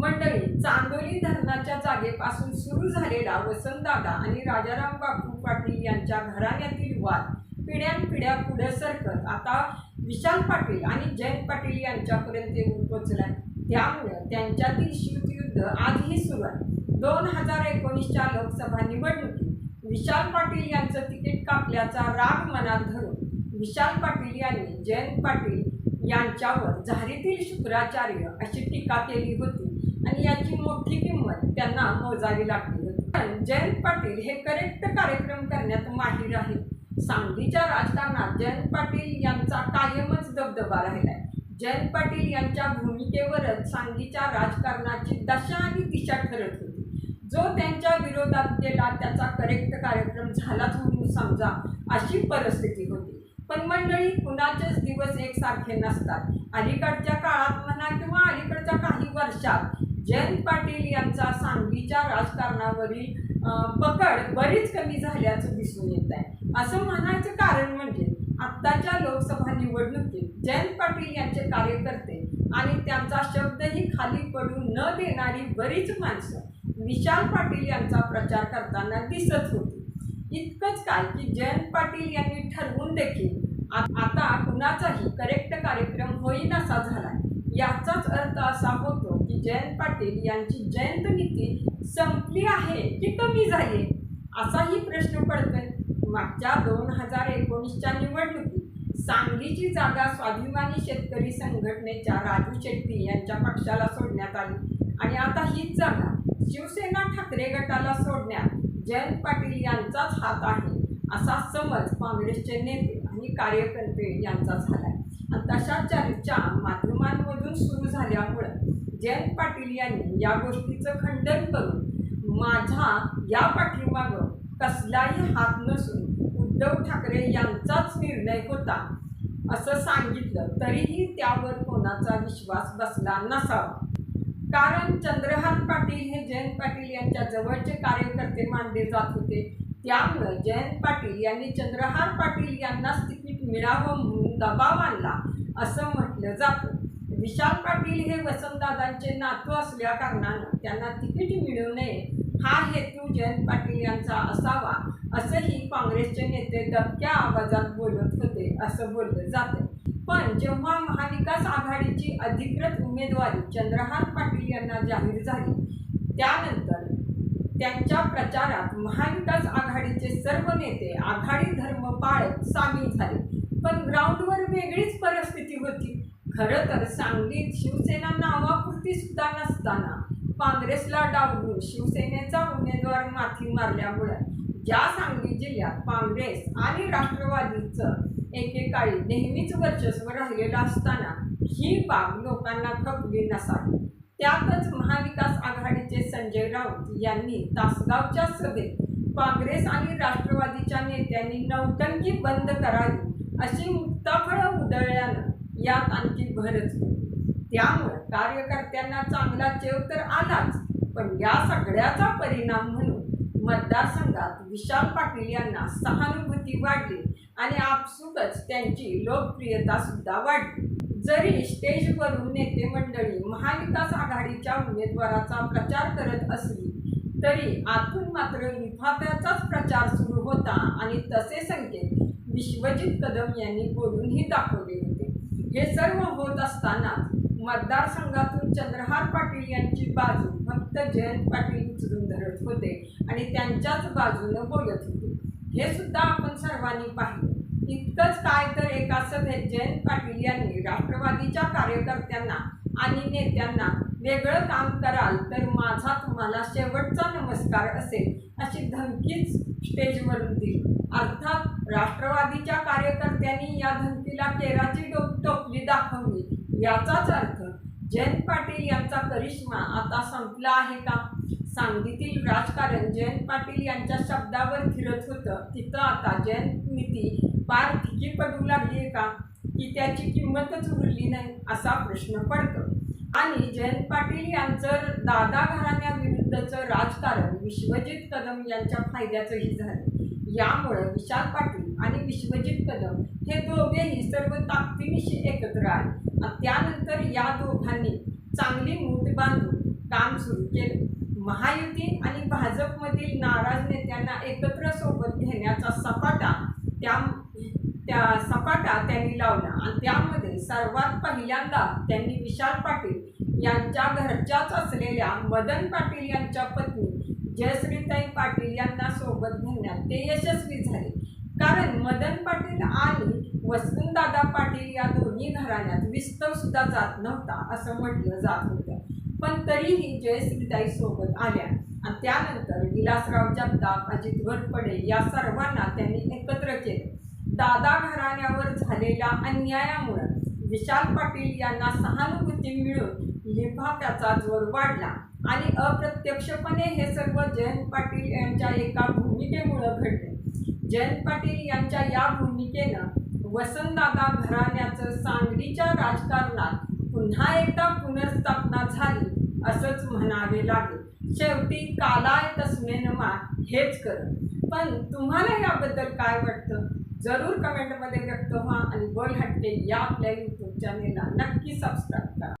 मंडळी चांदोली धरणाच्या जागेपासून सुरू झालेला वसंतदादा आणि राजाराम बापू पाटील यांच्या घराण्यातील वाद पिढ्यानपिढ्या पुढे सरकत आता विशाल पाटील आणि जयंत पाटील यांच्यापर्यंत येऊन पोचलाय त्यामुळे त्यांच्यातील शीतयुद्ध आजही सुरू आहे. दोन हजार एकोणीसच्या लोकसभा निवडणुकीत विशाल पाटील यांचं तिकीट कापल्याचा राग मनात धरून विशाल पाटील यांनी जयंत पाटील यांच्यावर झारीतील शुक्राचार्य अशी टीका केली होती. आणि याची मोठी किंमत त्यांना मोजावी लागली पण जयंत पाटील हे करेक्ट कार्यक्रम करण्यात माहीर आहेत. सांगलीच्या राजकारणात जयंत पाटील यांचा कायमच दबदबा राहिलाय. जयंत पाटील यांच्या भूमिकेवरच सांगलीच्या राजकारणाची दशा आणि दिशा ठरत होती. जो त्यांच्या विरोधात गेला त्याचा करेक्ट कार्यक्रम झालाच म्हणून समजा अशी परिस्थिती होती. पण मंडळी कुणाचेच दिवस एकसारखे नसतात. अलीकडच्या काळात म्हणा किंवा अलीकडच्या काही वर्षात जयंत पाटील यांचा सांगलीच्या राजकारणावरील पकड बरीच कमी झाल्याचं दिसून येत आहे. असं म्हणायचं कारण म्हणजे आत्ताच्या लोकसभा निवडणुकीत जयंत पाटील यांचे कार्यकर्ते आणि त्यांचा शब्दही खाली पडू न देणारी बरीच माणसं विशाल पाटील यांचा प्रचार करताना दिसत होती. इतकंच काय की जयंत पाटील यांनी ठरवून देखील आता कुणाचाही करेक्ट कार्यक्रम होईनासा झाला याचाच अर्थ असा होतो जयंत पाटील यांची जयंत नीती संपली आहे की कमी झाली असाही प्रश्न पडतोय. मागच्या दोन हजार एकोणीसच्या निवडणुकीत सांगलीची जागा स्वाभिमानी शेतकरी संघटनेच्या राजू शेट्टी यांच्या पक्षाला सोडण्यात आली. आणि आता हीच जागा शिवसेना ठाकरे गटाला सोडण्यात जयंत पाटील यांचाच हात आहे असा समज काँग्रेसचे नेते आणि कार्यकर्ते यांचा झालाय. आणि तशा चर्चा माध्यमांमधून सुरू झाल्यामुळं जयंत पाटील यांनी या गोष्टीचं खंडन करून माझा या पाठीमागं कसलाही हात नसून उद्धव ठाकरे यांचाच निर्णय होता असं सांगितलं तरीही त्यावर कोणाचा विश्वास बसला नसावा. कारण चंद्रहार पाटील हे जयंत पाटील यांच्या जवळचे कार्यकर्ते मानले जात होते. त्यामुळं जयंत पाटील यांनी चंद्रहार पाटील यांनाच तिकीट मिळावं म्हणून दबाव आणला असं म्हटलं जातं. विशाल पाटील हे वसंतदादांचे नातू असल्या कारणानं त्यांना तिकीट मिळू नये हा हेतू जयंत पाटील यांचा असावा असंही काँग्रेसचे नेते दबक्या आवाजात बोलत होते असं बोललं जातं पण जेव्हा महाविकास आघाडीची अधिकृत उमेदवारी चंद्रहार पाटील यांना जाहीर झाली त्यानंतर त्यांच्या प्रचारात महाविकास आघाडीचे सर्व नेते आघाडी धर्म पाळत सामील झाले. पण ग्राउंडवर वेगळीच परिस्थिती होती. खरं तर सांगलीत शिवसेना नावापुरती सुद्धा नसताना काँग्रेसला डावलून शिवसेनेचा उमेदवार माथी मारल्यामुळे ज्या सांगली जिल्ह्यात काँग्रेस आणि राष्ट्रवादीचं एकेकाळी नेहमीच वर्चस्व राहिलेलं असताना ही बाब लोकांना खपली नसावी. त्यातच महाविकास आघाडीचे संजय राऊत यांनी तासगावच्या सभेत काँग्रेस आणि राष्ट्रवादीच्या नेत्यांनी नौटंकी बंद करावी अशी मुक्ताफळं उधळल्यानं यात आणखी भरच त्यामुळे कार्यकर्त्यांना चांगला चेव तर आलाच पण या सगळ्याचा परिणाम म्हणून मतदारसंघात विशाल पाटील यांना सहानुभूती वाढली आणि आपसुकच त्यांची लोकप्रियता सुद्धा वाढली. जरी स्टेजवरून नेते मंडळी महाविकास आघाडीच्या उमेदवाराचा प्रचार करत असली तरी आतून मात्र लिफाफ्याचाच प्रचार सुरू होता आणि तसे संकेत विश्वजित कदम यांनी बोलूनही दाखवले होते. हे सर्व होत असताना मतदारसंघातून चंद्रहार पाटील यांची बाजू फक्त जयंत पाटील उचलून धरत होते आणि त्यांच्याच बाजूनं बोलत होते. हे सुद्धा आपण सर्वांनी पाहिलं. इतकंच काय तर एका सभेत जयंत पाटील यांनी राष्ट्रवादीच्या कार्यकर्त्यांना आणि नेत्यांना वेगळं काम कराल तर माझा तुम्हाला शेवटचा नमस्कार असेल अशी धमकीच स्टेजवरती. दिली अर्थात राष्ट्रवादीच्या कार्यकर्त्यांनी या धमकीला केराची डोक टोपली दाखवली. याचाच अर्थ जयंत पाटील यांचा करिश्मा आता संपला आहे का? सांगलीतील राजकारण जयंत पाटील यांच्या शब्दावर फिरत होतं. तिथं आता जयंत नीती पार फिकी पडू लागली आहे का? की त्याची किंमतच उरली नाही असा प्रश्न पडतो. आणि जयंत पाटील यांचं दादा घराण्याविरुद्धचं राजकारण विश्वजित कदम यांच्या फायद्याचंही झालं. यामुळं विशाल पाटील आणि विश्वजित कदम हे दोघेही सर्व ताकदीनिशी एकत्र आले. आणि त्यानंतर या दोघांनी चांगली मूठ बांधून काम सुरू केलं. महायुती आणि भाजपमधील नाराज नेत्यांना एकत्र सोबत घेण्याचा सपाटा त्या त्या सपाटा त्यांनी लावला. आणि त्यामध्ये सर्वात पहिल्यांदा त्यांनी विशाल पाटील यांच्या घरच्याच असलेल्या मदन पाटील यांच्या पत्नी जयश्रीताई पाटील यांना सोबत घेण्यात ते यशस्वी झाले. कारण मदन पाटील आणि वसंतदादा पाटील या दोन्ही घराण्यात विस्तव सुद्धा जात नव्हता असं म्हटलं जात होतं. पण तरीही जयश्रीताई सोबत आल्या. आणि त्यानंतर विलासराव जगताप अजित घोरपडे या सर्वांना त्यांनी एकत्र केले. दादा घराण्यावर झालेल्या अन्यायामुळं विशाल पाटील यांना सहानुभूती मिळून लिफाफ्याचा जोर वाढला आणि अप्रत्यक्षपणे हे सर्व जयंत पाटील यांच्या एका भूमिकेमुळं घडले. जयंत पाटील यांच्या या भूमिकेनं वसंतदादा घराण्याचं सांगलीच्या राजकारणात पुन्हा एकदा पुनर्स्थापना झाली असंच म्हणावे लागेल. शेवटी कालाय तस्मे नमा हेच कर पण तुम्हाला याबद्दल काय वाटतं? जरूर कमेंटमध्ये व्यक्त व्हा आणि बोल हट्टे या आपल्या यूट्यूब चॅनेलला नक्की सबस्क्राईब करा.